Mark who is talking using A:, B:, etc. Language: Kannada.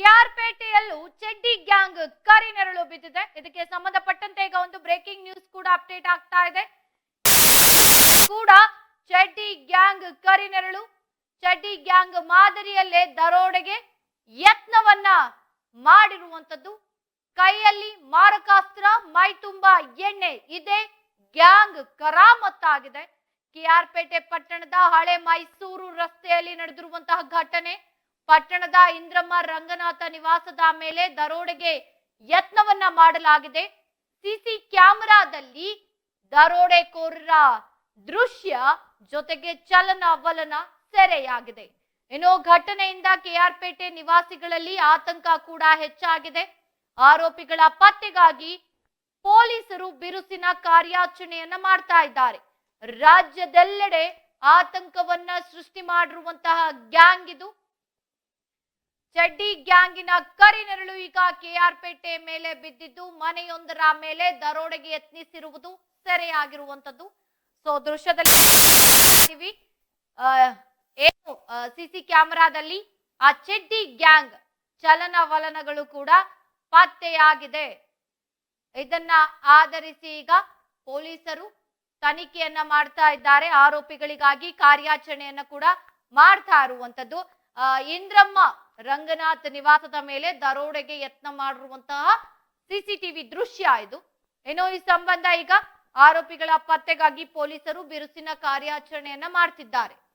A: ಕೆಆರ್ಪೇಟೆಯಲ್ಲೂ ಚೆಡ್ಡಿ ಗ್ಯಾಂಗ್ ಕರಿನೆರಳು ಬಿದ್ದಿದೆ. ಇದಕ್ಕೆ ಸಂಬಂಧಪಟ್ಟಂತೆ ಈಗ ಒಂದು ಬ್ರೇಕಿಂಗ್ ನ್ಯೂಸ್ ಕೂಡ ಅಪ್ಡೇಟ್ ಆಗ್ತಾ ಇದೆ. ಕೂಡ ಚಡ್ಡಿ ಗ್ಯಾಂಗ್ ಕರಿನೆರಳು ಚಡ್ಡಿ ಗ್ಯಾಂಗ್ ಮಾದರಿಯಲ್ಲೇ ದರೋಡೆಗೆ ಯತ್ನವನ್ನ ಮಾಡಿರುವಂತದ್ದು ಕೈಯಲ್ಲಿ ಮಾರಕಾಸ್ತ್ರ, ಮೈ ತುಂಬಾ ಎಣ್ಣೆ, ಇದೆ ಗ್ಯಾಂಗ್ ಕರಾಮತ್ತಾಗಿದೆ. ಕೆಆರ್ಪೇಟೆ ಪಟ್ಟಣದ ಹಳೆ ಮೈಸೂರು ರಸ್ತೆಯಲ್ಲಿ ನಡೆದಿರುವಂತಹ ಘಟನೆ ಪಟ್ಟಣದ ಇಂದ್ರಮ್ಮ ರಂಗನಾಥ ನಿವಾಸದ ಮೇಲೆ ದರೋಡೆಗೆ ಯತ್ನವನ್ನ ಮಾಡಲಾಗಿದೆ. ಸಿಸಿ ಕ್ಯಾಮೆರಾದಲ್ಲಿ ದರೋಡೆಕೋರರ ದೃಶ್ಯ ಜೊತೆಗೆ ಚಲನ ವಲನ ಸೆರೆಯಾಗಿದೆ. ಇನ್ನು ಘಟನೆಯಿಂದ ಕೆಆರ್ಪೇಟೆ ನಿವಾಸಿಗಳಲ್ಲಿ ಆತಂಕ ಕೂಡ ಹೆಚ್ಚಾಗಿದೆ. ಆರೋಪಿಗಳ ಪತ್ತೆಗಾಗಿ ಪೊಲೀಸರು ಬಿರುಸಿನ ಕಾರ್ಯಾಚರಣೆಯನ್ನ ಮಾಡ್ತಾ ಇದ್ದಾರೆ. ರಾಜ್ಯದೆಲ್ಲೆಡೆ ಆತಂಕವನ್ನ ಸೃಷ್ಟಿ ಮಾಡಿರುವಂತಹ ಗ್ಯಾಂಗ್ ಇದು. ಚಡ್ಡಿ ಗ್ಯಾಂಗಿನ ಕರಿನೆರಳು ಈಗ ಕೆಆರ್ಪೇಟೆ ಮೇಲೆ ಬಿದ್ದಿದ್ದು, ಮನೆಯೊಂದರ ಮೇಲೆ ದರೋಡೆಗೆ ಯತ್ನಿಸಿರುವುದು ಸೆರೆಯಾಗಿರುವಂತದ್ದು ಸೊ ದೃಶ್ಯದಲ್ಲಿ ಏನು ಸಿಸಿ ಕ್ಯಾಮೆರಾದಲ್ಲಿ ಆ ಚೆಡ್ಡಿ ಗ್ಯಾಂಗ್ ಚಲನವಲನಗಳು ಕೂಡ ಪತ್ತೆಯಾಗಿದೆ. ಇದನ್ನ ಆಧರಿಸಿ ಈಗ ಪೊಲೀಸರು ತನಿಖೆಯನ್ನ ಮಾಡ್ತಾ ಇದ್ದಾರೆ. ಆರೋಪಿಗಳಿಗಾಗಿ ಕಾರ್ಯಾಚರಣೆಯನ್ನ ಕೂಡ ಮಾಡ್ತಾ ಇರುವಂತದ್ದು ಇಂದ್ರಮ್ಮ ರಂಗನಾಥ್ ನಿವಾಸದ ಮೇಲೆ ದರೋಡೆಗೆ ಯತ್ನ ಮಾಡಿರುವಂತಹ ಸಿಸಿಟಿವಿ ದೃಶ್ಯ ಇದು. ಏನೋ ಈ ಸಂಬಂಧ ಈಗ ಆರೋಪಿಗಳ ಪತ್ತೆಗಾಗಿ ಪೊಲೀಸರು ಬಿರುಸಿನ ಕಾರ್ಯಾಚರಣೆಯನ್ನ ಮಾಡ್ತಿದ್ದಾರೆ.